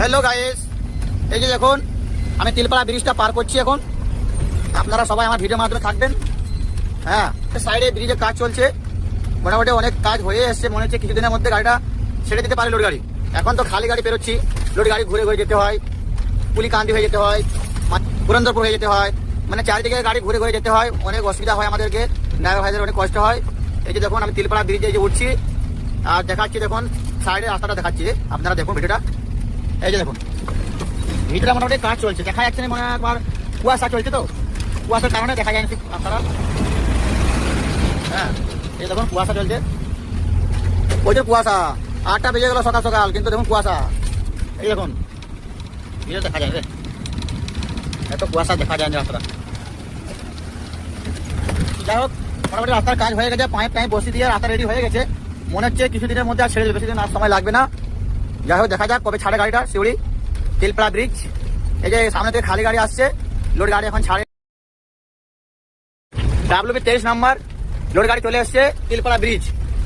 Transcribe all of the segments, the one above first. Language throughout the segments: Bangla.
হ্যালো গাইস, এই যে দেখুন, আমি তিলপাড়া ব্রিজটা পার করছি এখন। আপনারা সবাই আমার ভিডিও মাধ্যমে থাকবেন। হ্যাঁ সাইডে ব্রিজের কাজ চলছে। মোটামুটি অনেক কাজ হয়ে এসছে, মনে হচ্ছে কিছুদিনের মধ্যে গাড়িটা ছেড়ে দিতে পারে লোড গাড়ি এখন তো খালি গাড়ি পেরোচ্ছি লোড গাড়ি ঘুরে ঘুরে যেতে হয় পুলিকান্দি হয়ে যেতে হয় পুরন্দরপুর হয়ে যেতে হয় মানে চারিদিকে গাড়ি ঘুরে ঘুরে যেতে হয়, অনেক অসুবিধা হয় আমাদেরকে ড্রাইভার ভাইদের অনেক কষ্ট হয়। এই যে দেখুন, আমি তিলপাড়া ব্রিজে যে উঠছি, আর দেখাচ্ছি দেখুন সাইডে রাস্তাটা দেখাচ্ছি, আপনারা দেখুন ভিডিওটা এই যে দেখুন। ভিতরে মোটামুটি কাজ চলছে। দেখা যাচ্ছে না মানে একবার কুয়াশা চলছে তো। কুয়াশার কারণে দেখা যায় না আপনারা। হ্যাঁ এই দেখুন, কুয়াশা চলছে। প্রচুর কুয়াশা, আটটা বেজে গেল সকাল সকাল, কিন্তু দেখুন কুয়াশা। এই দেখুন ভিডিও দেখা যায় রে। এত কুয়াশা দেখা যায় না রাস্তাটা যাই হোক, মোটামুটি রাস্তার কাজ হয়ে গেছে। পাইপ টাইপ বসিয়ে দিয়ে রাস্তা রেডি হয়ে গেছে। মনে হচ্ছে কিছুদিনের মধ্যে আর ছেড়ে দেবে বেশি দিন আর সময় লাগবে না। যাই হোক দেখা যাক কবে ছাড়ে গাড়িটা শিউড়ি তিলপাড়া ব্রিজ এই যে সামনে থেকে খালি গাড়ি আসছে, লোড গাড়ি এখন ছাড়ে। ডাব্লিউবি তেইশ নাম্বার, লোড গাড়ি চলে এসছে তিলপাড়া ব্রিজ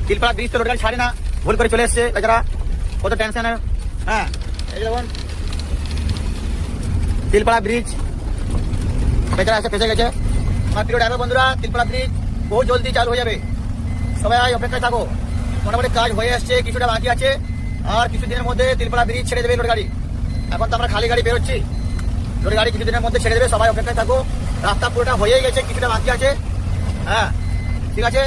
তিলপাড়া ব্রিজ তো লোড গাড়ি ছাড়ে না, ভুল করে চলে এসছে, বেচারা। কত টেনশন হ্যাঁ তিলপাড়া ব্রিজ বেচারা এসে ফেসে গেছে। আমার প্রিয় ড্রাইভার বন্ধুরা, তিলপাড়া ব্রিজ বহু জলদি চালু হয়ে যাবে। সবাই অপেক্ষায় থাকো। মোটামুটি কাজ হয়ে আসছে, কিছুটা বাকি আছে। আর কিছুদিনের মধ্যে তিলপাড়া ব্রিজ ছেড়ে দেবে লোড গাড়ি এখন তো আমরা খালি গাড়ি বেরোচ্ছি। লোড গাড়ি কিছুদিনের মধ্যে ছেড়ে দেবে, সবাই অপেক্ষায় থাকো রাস্তা পুরোটা হয়ে গেছে, কিছুটা বাকি আছে। হ্যাঁ ঠিক আছে?